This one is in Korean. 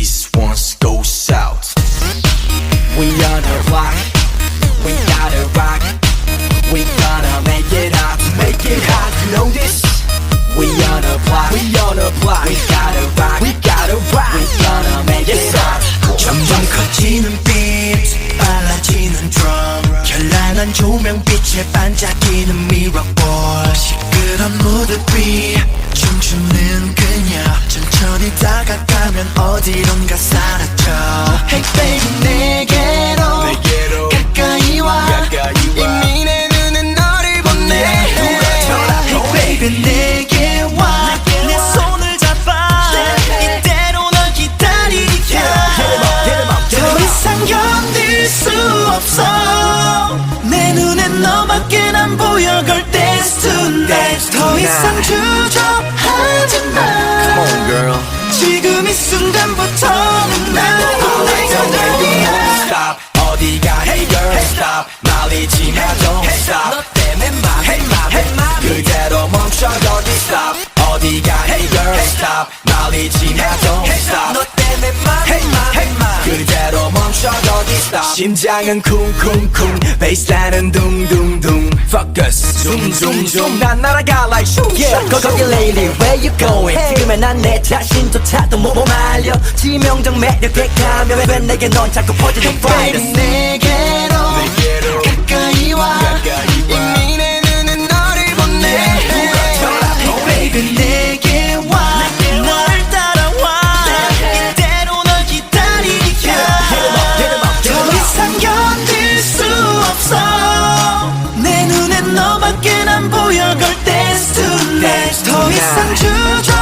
east, once go south. We on the block, we gotta rock, we gonna make it hot, make it hot. You know this? We on the block, we on the block, we gotta rock, we gotta rock, we gonna make it hot. 점점 커지는 빛 빨라지는 드럼 결란한 조명빛에 반짝이는 mirrorboard 시끄런 무드비 어디론가 사라져. Hey baby 내게 이 순간부터는 나의 Stop. 어디가 hey girl stop. 말리지 마 don't stop. 너 때문에 hey 막 그대로 멈춰 여기 stop. 어디가 hey girl stop. 말리지 마 don't stop. 너 때문에 hey 막 그대로 멈춰 여기 stop. 심장은 쿵쿵쿵 베이스라인은 둥둥둥 Focus zoom zoom zoom 난 날아가 like shoo Yeah, 거, 거기 lady, where you going? 지금의 난내 자신 차도 못 말려. 지명적 매력 되가며 왜 내게 넌 자꾸 퍼지는 fire 내게로 가까이 와 이미 내 눈은 너를 보내 어, 어, baby. 내게 와 너를 따라와. 네. 이대로 널 기다리니까 더 이상 견딜 수 없어. 내 눈엔 너밖에 안 보여. 걸 dance to me 더 이상 주저